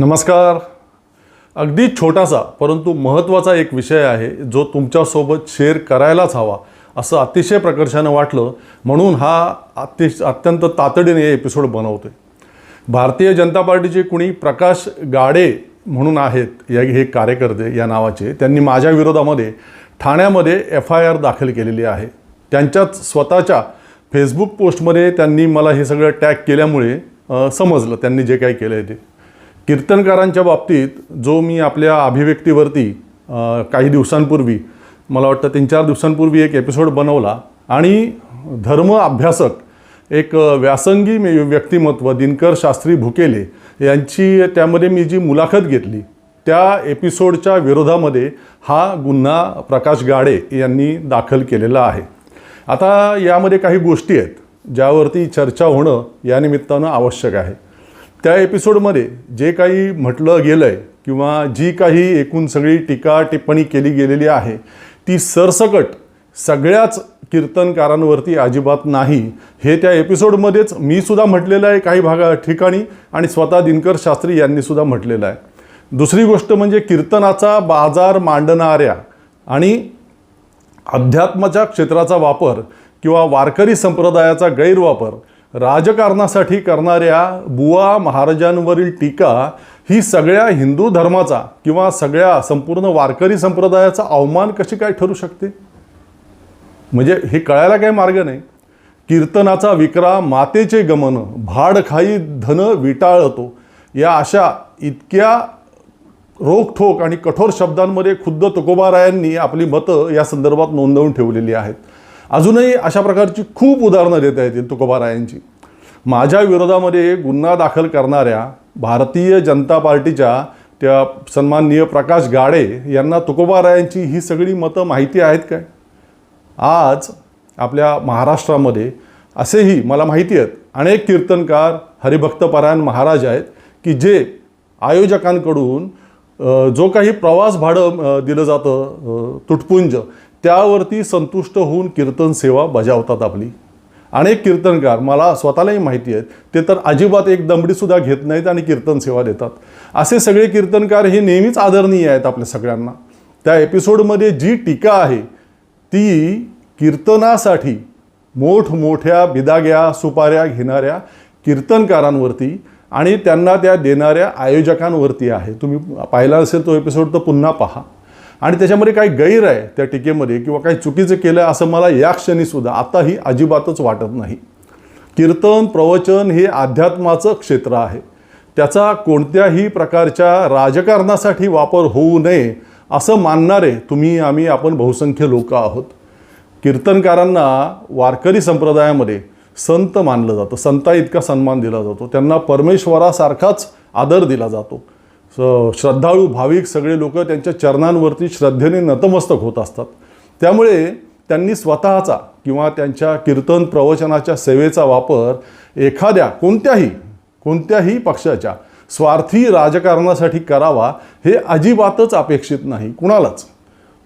नमस्कार. अगदी छोटासा परंतु महत्त्वाचा एक विषय आहे जो तुमच्यासोबत शेअर करायलाच हवा असं अतिशय प्रकर्षानं वाटलं म्हणून हा अतिश अत्यंत तातडीने एपिसोड बनवतो आहे भारतीय जनता पार्टीचे कुणी प्रकाश गाडे म्हणून आहेत या हे कार्यकर्ते या नावाचे त्यांनी माझ्या विरोधामध्ये ठाण्यामध्ये एफ आय आर दाखल केलेली आहे. त्यांच्याच स्वतःच्या फेसबुक पोस्टमध्ये त्यांनी मला हे सगळं टॅग केल्यामुळे समजलं त्यांनी जे काही केलं आहे ते. कीर्तनकारांच्या बाबतीत जो मी आपल्या अभिव्यक्तीवरती काही दिवसांपूर्वी मला वाटतं तीन चार दिवसांपूर्वी एक एपिसोड बनवला आणि धर्म अभ्यासक एक व्यासंगी मे- व्यक्तिमत्व दिनकर शास्त्री भुकेले यांची त्यामध्ये मी जी मुलाखत घेतली त्या एपिसोडच्या विरोधामध्ये हा गुन्हा प्रकाश गाडे यांनी दाखल केलेला आहे. आता यामध्ये काही गोष्टी आहेत ज्यावरती चर्चा होणं या निमित्तानं आवश्यक आहे. त्या एपिसोडमध्ये जे काही म्हटलं गेलं आहे किंवा जी काही एकूण सगळी टीका टिप्पणी केली गेलेली आहे ती सरसकट सगळ्याच कीर्तनकारांवरती अजिबात नाही. हे त्या एपिसोडमध्येच मी सुद्धा म्हटलेलं आहे काही भागा ठिकाणी आणि स्वतः दिनकर शास्त्री यांनी सुद्धा म्हटलेलं आहे. दुसरी गोष्ट म्हणजे कीर्तनाचा बाजार मांडणाऱ्या आणि अध्यात्माच्या क्षेत्राचा वापर किंवा वारकरी संप्रदायाचा गैरवापर राजकारणासाठी करणाऱ्या बुवा महाराजांवरील टीका ही सगळ्या हिंदू धर्माचा किंवा सगळ्या संपूर्ण वारकरी संप्रदायाचा अवमान कशी काय ठरू शकते? म्हणजे हे कळायला काही मार्ग नाही. कीर्तनाचा विक्रा मातेचे गमन भाडखाई धन विटाळतो. या अशा इतक्या रोखठोक आणि कठोर शब्दांमध्ये खुद्द तुकोबारायांनी आपली मतं या संदर्भात नोंदवून ठेवलेली आहेत. अजूनही अशा प्रकारची खूप उदाहरणं देता येतील तुकोबारायांची. माझ्या विरोधामध्ये गुन्हा दाखल करणाऱ्या भारतीय जनता पार्टीच्या त्या सन्माननीय प्रकाश गाडे यांना तुकोबारायांची ही सगळी मतं माहिती आहेत काय? आज आपल्या महाराष्ट्रामध्ये असेही मला माहिती आहेत अनेक कीर्तनकार हरिभक्तपरायण महाराज आहेत की जे आयोजकांकडून जो काही प्रवास भाडं दिलं जातं तुटपुंज त्यावरती संतुष्ट होऊन कीर्तन सेवा बजावतात आपली. अनेक कीर्तनकार मला स्वतःलाही माहिती आहेत ते तर अजिबात एक दमडीसुद्धा घेत नाहीत आणि कीर्तन सेवा देतात. असे सगळे कीर्तनकार हे नेहमीच आदरणीय आहेत आपल्या सगळ्यांना. त्या एपिसोडमध्ये जी टीका आहे ती कीर्तनासाठी मोठमोठ्या बिदाग्या सुपाऱ्या घेणाऱ्या कीर्तनकारांवरती आणि त्यांना त्या देणाऱ्या आयोजकांवरती आहे. तुम्ही पाहिला असेल तो एपिसोड तर पुन्हा पहा. आणि त्याच्यामध्ये काही गैर आहे त्या टीकेमध्ये किंवा काही चुकीचं केलं आहे असं मला या क्षणीसुद्धा आताही अजिबातच वाटत नाही. कीर्तन प्रवचन हे अध्यात्माचं क्षेत्र आहे. त्याचा कोणत्याही प्रकारच्या राजकारणासाठी वापर होऊ नये असं मानणारे तुम्ही आम्ही आपण बहुसंख्य लोक आहोत. कीर्तनकारांना वारकरी संप्रदायामध्ये संत मानलं जातं. संता इतका सन्मान दिला जातो. त्यांना परमेश्वरासारखाच आदर दिला जातो. श्रद्धाळू भाविक सगळे लोक त्यांच्या चरणांवरती श्रद्धेने नतमस्तक होत असतात. त्यामुळे त्यांनी स्वतःचा किंवा त्यांच्या कीर्तन प्रवचनाच्या सेवेचा वापर एखाद्या कोणत्याही कोणत्याही पक्षाच्या स्वार्थी राजकारणासाठी करावा हे अजिबातच अपेक्षित नाही कुणालाच.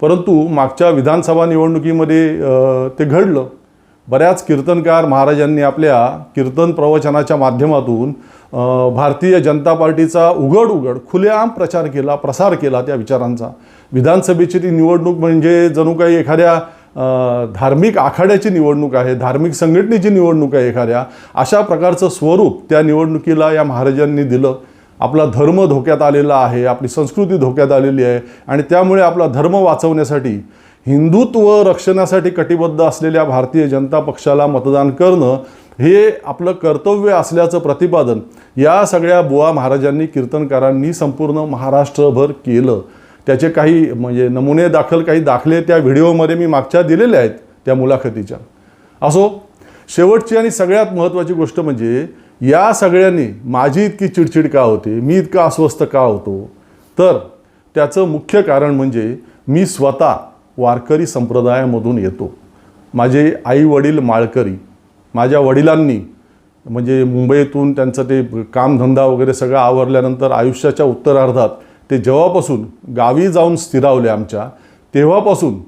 परंतु मागच्या विधानसभा निवडणुकीमध्ये ते घडलं. बऱ्याच कीर्तनकार महाराजांनी आपल्या कीर्तन प्रवचनाच्या माध्यमातून भारतीय जनता पार्टीचा उघड उघड खुलेआम प्रचार केला प्रसार केला त्या विचारांचा. विधानसभेची ती निवडणूक म्हणजे जणू काही एखाद्या धार्मिक आखाड्याची निवडणूक आहे धार्मिक संघटनेची निवडणूक आहे एखाद्या अशा प्रकारचं स्वरूप त्या निवडणुकीला या महाराजांनी दिलं. आपला धर्म धोक्यात आलेला आहे आपली संस्कृती धोक्यात आलेली आहे आणि त्यामुळे आपला धर्म वाचवण्यासाठी हिंदुत्व रक्षणासाठी कटिबद्ध असलेल्या भारतीय जनता पक्षाला मतदान करणं हे आपलं कर्तव्य असल्याचं प्रतिपादन या सगळ्या बुवा महाराजांनी कीर्तनकारांनी संपूर्ण महाराष्ट्रभर केलं. त्याचे काही म्हणजे नमुने दाखल काही दाखले त्या व्हिडिओमध्ये मी मागच्या दिलेले आहेत त्या मुलाखतीच्या. असो शेवटची आणि सगळ्यात महत्त्वाची गोष्ट म्हणजे या सगळ्यांनी माझी इतकी चिडचिड का होते? मी इतका अस्वस्थ का होतो? तर त्याचं मुख्य कारण म्हणजे मी स्वतः वारकरी संप्रदायामधून येतो. माझे आई वडील माळकरी माझ्या वडिलांनी म्हणजे मुंबईतून त्यांचं ते कामधंदा वगैरे सगळं आवरल्यानंतर आयुष्याच्या उत्तरार्धात ते जेव्हापासून गावी जाऊन स्थिरावले आमच्या तेव्हापासून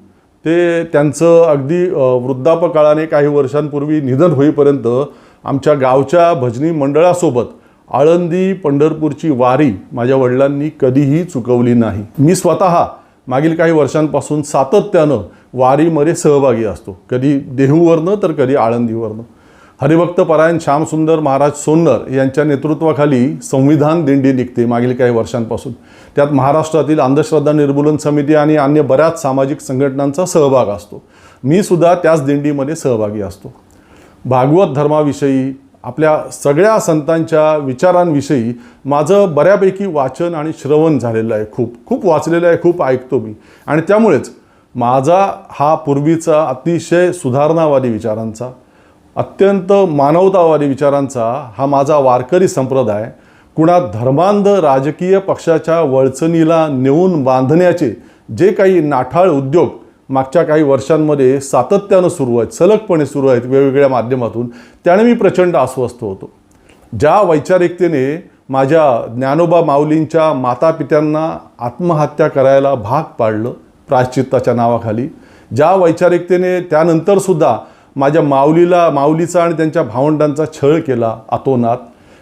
ते त्यांचं अगदी वृद्धापकाळाने काही वर्षांपूर्वी निधन होईपर्यंत आमच्या गावच्या भजनी मंडळासोबत आळंदी पंढरपूरची वारी माझ्या वडिलांनी कधीही चुकवली नाही. मी स्वतः मागील काही वर्षांपासून सातत्यानं वारीमध्ये सहभागी असतो. कधी देहूवरनं तर कधी आळंदीवरनं. हरिभक्त परायण श्यामसुंदर महाराज सोन्नर यांच्या नेतृत्वाखाली संविधान दिंडी निघते मागील काही वर्षांपासून. त्यात महाराष्ट्रातील अंधश्रद्धा निर्मूलन समिती आणि अन्य बऱ्याच सामाजिक संघटनांचा सहभाग असतो. मी सुद्धा त्याच दिंडीमध्ये सहभागी असतो. भागवत धर्माविषयी आपल्या सगळ्या संतांच्या विचारांविषयी माझं बऱ्यापैकी वाचन आणि श्रवण झालेलं आहे. खूप खूप वाचलेलं आहे खूप ऐकतो मी. आणि त्यामुळेच माझा हा पूर्वीचा अतिशय सुधारणावादी विचारांचा अत्यंत मानवतावादी विचारांचा हा माझा वारकरी संप्रदाय कुणा धर्मांध राजकीय पक्षाच्या वळचणीला नेऊन बांधण्याचे जे काही नाठाळ उद्योग मागच्या काही वर्षांमध्ये सातत्यानं सुरू आहेत सलगपणे सुरू आहेत वेगवेगळ्या माध्यमातून. त्याने मी प्रचंड अस्वस्थ होतो. ज्या वैचारिकतेने माझ्या ज्ञानोबा माऊलींच्या मातापित्यांना आत्महत्या करायला भाग पाडलं प्रायश्चित्ताच्या नावाखाली ज्या वैचारिकतेने त्यानंतरसुद्धा माझ्या माऊलीला माऊलीचा आणि त्यांच्या भावंडांचा छळ केला अतोनात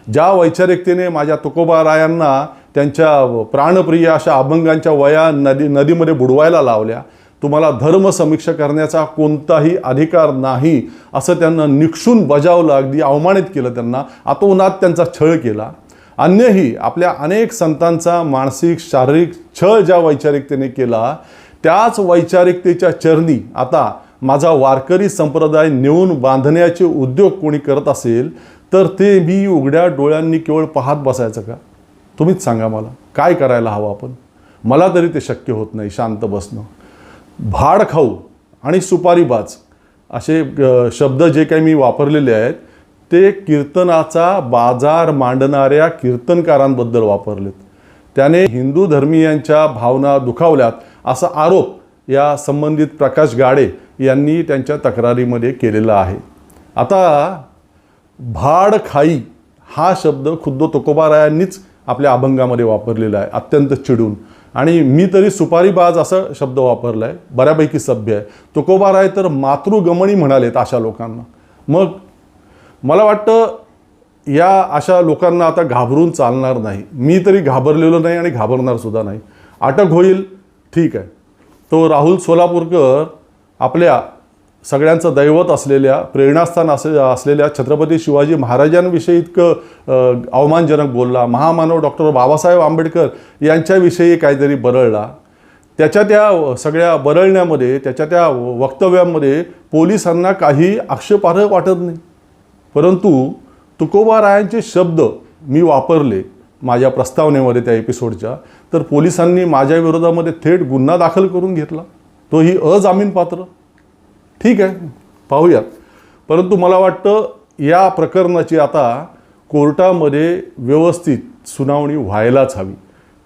ज्या वैचारिकतेने माझ्या तुकोबारायांना त्यांच्या प्राणप्रिय अशा अभंगांच्या वया नदी नदीमध्ये बुडवायला लावल्या तुम्हाला धर्म समीक्षा करण्याचा कोणताही अधिकार नाही असं त्यांना निक्षून बजावलं अगदी अवमानित केलं त्यांना. अतोनात त्यांचा छळ केला. अन्यही आपल्या अनेक संतांचा मानसिक शारीरिक छळ ज्या वैचारिकतेने केला त्याच वैचारिकतेच्या चरणी आता माझा वारकरी संप्रदाय नेऊन बांधण्याचे उद्योग कोणी करत असेल तर ते मी उघड्या डोळ्यांनी केवळ पाहत बसायचं का? तुम्हीच सांगा मला काय करायला हवं आपण? मला तरी ते शक्य होत नाही शांत बसणं. भाड खाऊ आणि सुपारीबाज असे शब्द जे काही मी वापरलेले आहेत ते कीर्तनाचा बाजार मांडणाऱ्या कीर्तनकारांबद्दल वापरलेत. त्याने हिंदू धर्मीयांच्या भावना दुखावल्यात असा आरोप या संबंधित प्रकाश गाडे यांनी त्यांच्या तक्रारीमध्ये केलेला आहे. आता भाड खाई हा शब्द खुद्द तुकोबारायांनीच आपल्या अभंगामध्ये वापरलेला आहे. अत्यंत चिडून. आणि मी तरी सुपारीबाज असा शब्द वापरला आहे बऱ्यापैकी सभ्य आहे. तुकोबाराय तर मातृगमणी म्हणालेत अशा लोकांना. मग मला वाटतं या अशा लोकांना आता घाबरून चालणार नाही. मी तरी घाबरलेलो नाही आणि घाबरणार सुद्धा नाही. अटक होईल ठीक आहे. तो राहुल सोलापूरकर आपल्या सगळ्यांचं दैवत असलेल्या प्रेरणास्थान असे असलेल्या छत्रपती शिवाजी महाराजांविषयी इतकं अवमानजनक बोलला. महामानव डॉक्टर बाबासाहेब आंबेडकर यांच्याविषयी काहीतरी बरळला. त्याच्या त्या सगळ्या बरळण्यामध्ये त्याच्या त्या वक्तव्यांमध्ये पोलिसांना काही आक्षेपार्ह वाटत नाही. परंतु तुकोबारायांचे शब्द मी वापरले माझ्या प्रस्तावनेमध्ये त्या एपिसोडच्या तर पोलिसांनी माझ्या विरोधामध्ये थेट गुन्हा दाखल करून घेतला. तोही अजामीनपात्र ठीक आहे पाहूयात परंतु मला वाटतं या प्रकरणाची आता कोर्टामध्ये व्यवस्थित सुनावणी व्हायलाच हवी.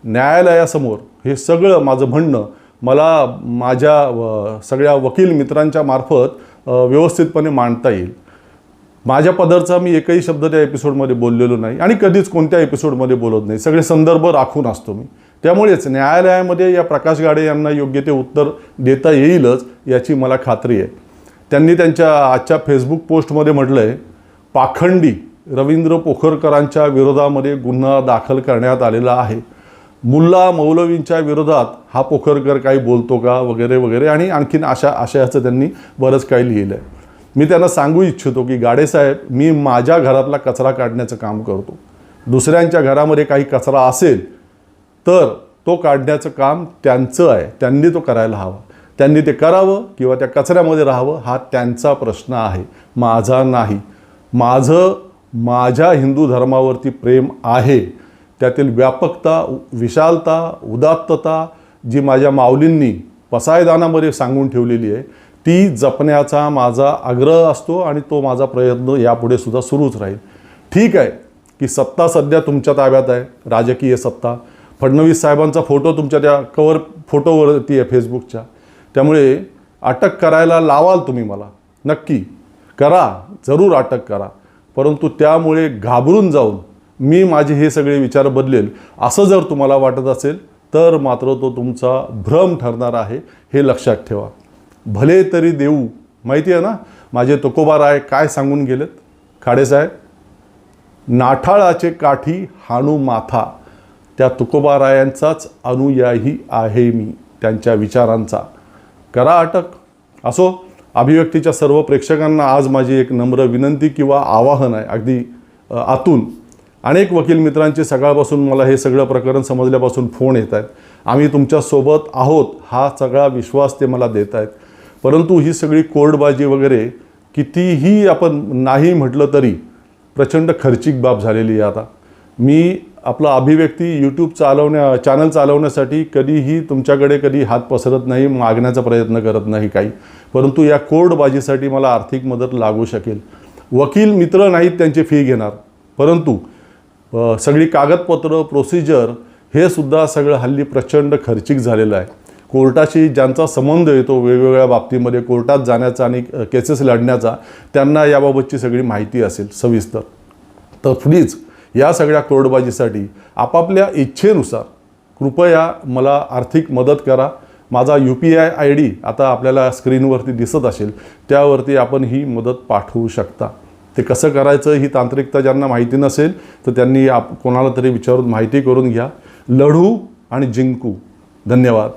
न्यायालयासमोर हे सगळं माझं म्हणणं मला माझ्या सगळ्या वकील मित्रांच्या मार्फत व्यवस्थितपणे मांडता येईल. माझ्या पदरचा मी एकही शब्द त्या एपिसोडमध्ये बोललेलो नाही आणि कधीच कोणत्या एपिसोडमध्ये बोलत नाही. सगळे संदर्भ राखून असतो मी. त्यामुळेच न्यायालयामध्ये या प्रकाश गाडे यांना योग्य ते उत्तर देता येईलच याची मला खात्री आहे. त्यांनी त्यांच्या आजच्या फेसबुक पोस्टमध्ये म्हटलं आहे पाखंडी रवींद्र पोखरकरांच्या विरोधामध्ये गुन्हा दाखल करण्यात आलेला आहे. मुल्ला मौलवींच्या विरोधात हा पोखरकर काही बोलतो का वगैरे वगैरे आणि आणखीन अशा आशयाचं त्यांनी बरंच काही लिहिलं आहे मी त्यांना सांगू इच्छितो की गाडेसाहेब मी माझ्या घरातला कचरा काढण्याचं काम करतो. दुसऱ्यांच्या घरामध्ये काही कचरा असेल तर तो काढण्याचं काम त्यांचं आहे. त्यांनी तो करायला हवा. त्यांनी ते करावं किंवा त्या कचऱ्यामध्ये राहावं हा त्यांचा प्रश्न आहे. माझा नाही. माझं माझ्या हिंदू धर्मावरती प्रेम आहे. त्यातील व्यापकता विशालता उदात्तता जी माझ्या माऊलींनी पसायदानामध्ये सांगून ठेवलेली आहे ती जपण्याचा माझा आग्रह असतो आणि तो माझा प्रयत्न यापुढे सुद्धा सुरूच राहील. ठीक आहे की सत्ता सध्या तुमच्या ताब्यात आहे राजकीय सत्ता. फडणवीस साहेबांचा फोटो तुमच्या त्या कवर फोटोवरती आहे फेसबुकच्या. त्यामुळे अटक करायला लावाल तुम्ही मला. नक्की. करा. जरूर अटक करा. परंतु त्यामुळे घाबरून जाऊन मी माझे हे सगळे विचार बदलेल. असं जर तुम्हाला वाटत असेल तर मात्र तो तुमचा भ्रम ठरणार आहे हे लक्षात ठेवा. भले तरी देऊ. माहिती आहे ना? माझे तुकोबा राय काय सांगून गेलेत? खाडेसाहेब नाठाळाचे काठी हाणू माथा. त्या तुकोबारायांचाच अनुयायी आहे मी त्यांच्या विचारांचा. करा अटक. असो अभिव्यक्तीच्या सर्व प्रेक्षकांना आज माझी एक नम्र विनंती किंवा आवाहन आहे अगदी आतून. अनेक वकील मित्रांचे सकाळपासून मला हे सगळं प्रकरण समजल्यापासून फोन येत आहेत. आम्ही तुमच्यासोबत आहोत हा सगळा विश्वास ते मला देत आहेत. परंतु ही सगळी कोर्टबाजी वगैरे कितीही आपण नाही म्हटलं तरी प्रचंड खर्चिक बाब झालेली आहे आता. मी आपला अभिव्यक्ती यूट्यूब चालवण्या चॅनल चालवण्यासाठी कधीही तुमच्याकडे कधी हात पसरत नाही मागण्याचा प्रयत्न करत नाही काही. परंतु या कोर्टबाजीसाठी मला आर्थिक मदत लागू शकेल. वकील मित्र नाहीत त्यांची फी घेणार. परंतु सगळी कागदपत्र प्रोसिजर हे सुद्धा सगळं हल्ली प्रचंड खर्चिक झालेलं आहे. कोर्टाशी ज्यांचा संबंध येतो वेगवेगळ्या बाबतीमध्ये कोर्टात जाण्याचा आणि केसेस लढण्याचा त्यांना याबाबतची सगळी माहिती असेल सविस्तर. तर प्लीज या सगळ्या कोर्टबाजीसाठी आपापल्या इच्छेनुसार कृपया मला आर्थिक मदत करा. माझा U P I I D आता आपल्याला स्क्रीनवरती दिसत असेल त्यावरती आपण ही मदत पाठवू शकता. ते कसं करायचं ही तांत्रिकता ज्यांना माहिती नसेल तर त्यांनी आप कोणाला तरी विचारून माहिती करून घ्या. लढू आणि जिंकू. धन्यवाद.